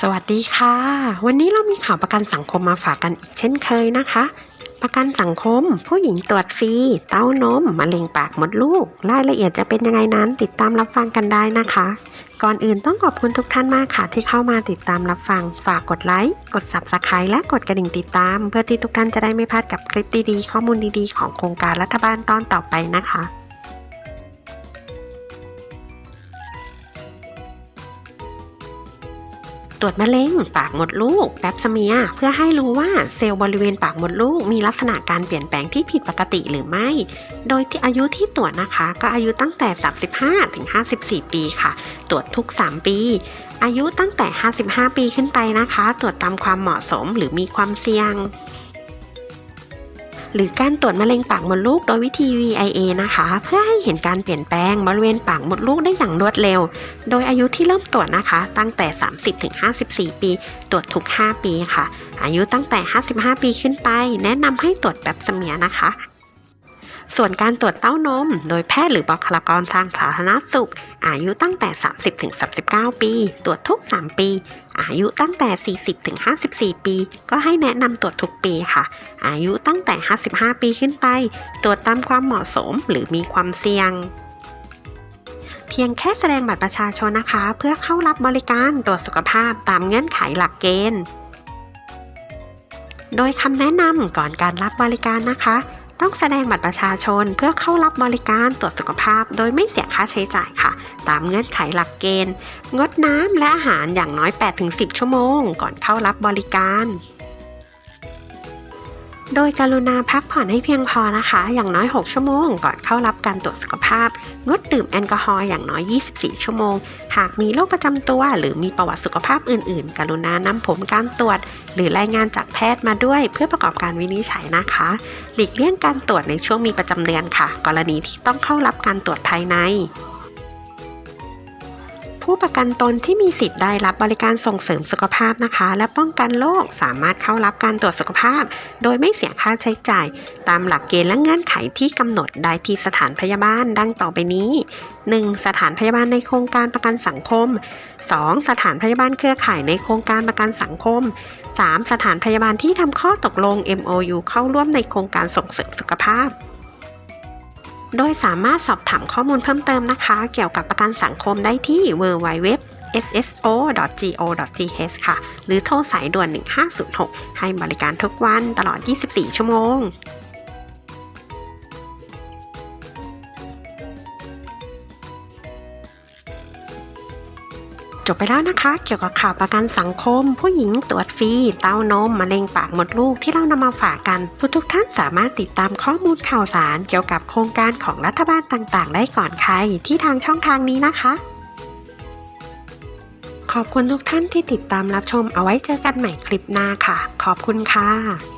สวัสดีค่ะ วันนี้เรามีข่าวประกันสังคมมาฝากกันอีกเช่นเคยนะคะ ประกันสังคม ผู้หญิงตรวจฟรีเต้านมมะเร็งปากมดลูก รายละเอียดจะเป็นยังไงนั้น ติดตามรับฟังกันได้นะคะ ก่อนอื่นต้องขอบคุณทุกท่านมากค่ะ ที่เข้ามาติดตามรับฟัง ฝากกดไลค์กด subscribe และกดกระดิ่งติดตาม เพื่อที่ทุกท่านจะได้ไม่พลาดกับคลิปดีๆข้อมูลดีๆของโครงการรัฐบาลตอนต่อไปนะคะ ตรวจมะเร็งปากมดลูกแปบสเมียเพื่อให้รู้ว่าเซลล์บริเวณปากมดลูกมีลักษณะการเปลี่ยนแปลงที่ผิดปกติหรือไม่ โดยที่อายุที่ตรวจนะคะ ก็อายุตั้งแต่ 35ถึง54 ปีค่ะ ตรวจทุก 3 ปี อายุตั้งแต่ 55 ปีขึ้นไปนะคะ ตรวจตามความเหมาะสมหรือมีความเสี่ยง หรือการตรวจมะเร็งปากมดลูกโดยวิธี VIA นะคะ เพื่อให้เห็นการเปลี่ยนแปลงบริเวณปากมดลูกได้อย่างรวดเร็ว โดยอายุที่เริ่มตรวจนะคะ ตั้งแต่ 30-54 ปี ตรวจทุก 5 ปีค่ะ อายุตั้งแต่ 55 ปีขึ้นไป แนะนำให้ตรวจแบบเสมียนะคะ ส่วนการตรวจเต้านม โดยแพทย์หรือบุคลากรทางสาธารณสุข อายุตั้งแต่ 30-39 ปี ตรวจทุก 3 ปี อายุตั้งแต่ 40-54 ปี ก็ให้แนะนำตรวจทุกปีค่ะ อายุตั้งแต่ 55 ปีขึ้นไป ตรวจตามความเหมาะสมหรือมีความเสี่ยงเพียงแค่แสดงบัตรประชาชนนะคะ เพื่อเข้ารับบริการตรวจสุขภาพตามเงื่อนไขหลักเกณฑ์ โดยคำแนะนำก่อนการรับบริการนะคะ ต้องแสดงบัตรประชาชนเพื่อเข้ารับบริการตรวจสุขภาพ โดยไม่เสียค่าใช้จ่ายค่ะ ตามเงื่อนไขหลักเกณฑ์ งดน้ำและอาหารอย่างน้อย 8-10 ชั่วโมง ก่อนเข้ารับบริการ โดยกรุณาพักผ่อนให้เพียงพอนะคะ อย่างน้อย 6 ชั่วโมง ก่อนเข้ารับการตรวจสุขภาพ งดดื่มแอลกอฮอล์อย่างน้อย 24 ชั่วโมง หากมีโรคประจำตัว หรือมีประวัติสุขภาพอื่น ๆ กรุณานำผลการตรวจ หรือรายงานจากแพทย์มาด้วย เพื่อประกอบการวินิจฉัยนะคะ หลีกเลี่ยงการตรวจในช่วงมีประจำเดือนค่ะ กรณีที่ต้องเข้ารับการตรวจภายใน ผู้ประกันตนที่มีสิทธิ์ได้รับบริการส่งเสริมสุขภาพนะคะ และป้องกันโรคสามารถเข้ารับการตรวจสุขภาพ โดยไม่เสียค่าใช้จ่าย ตามหลักเกณฑ์และเงื่อนไขที่กำหนดได้ที่สถานพยาบาลดังต่อไปนี้ 1. สถานพยาบาลในโครงการประกันสังคม 2. สถานพยาบาลเครือข่ายในโครงการประกันสังคม 3. สถานพยาบาลที่ทำข้อตกลง MOU เข้าร่วมในโครงการส่งเสริมสุขภาพ โดยสามารถสอบถามข้อมูลเพิ่มเติมนะคะ เกี่ยวกับประกันสังคมได้ที่ www sso.go.th ค่ะ หรือโทรสายด่วน 1506 ให้บริการทุกวันตลอด 24 ชั่วโมง จบไปแล้วนะคะ เกี่ยวกับข่าวประกันสังคม ผู้หญิงตรวจฟรีเต้านมมะเร็งปากมดลูกที่เรานำมาฝากกันผู้ทุกท่านสามารถติดตามข้อมูลข่าวสารเกี่ยวกับโครงการของรัฐบาลต่างๆ ได้ก่อนใครที่ทางช่องทางนี้นะคะ ขอบคุณทุกท่านที่ติดตามรับชมเอาไว้เจอกันใหม่คลิปหน้าค่ะ ขอบคุณค่ะ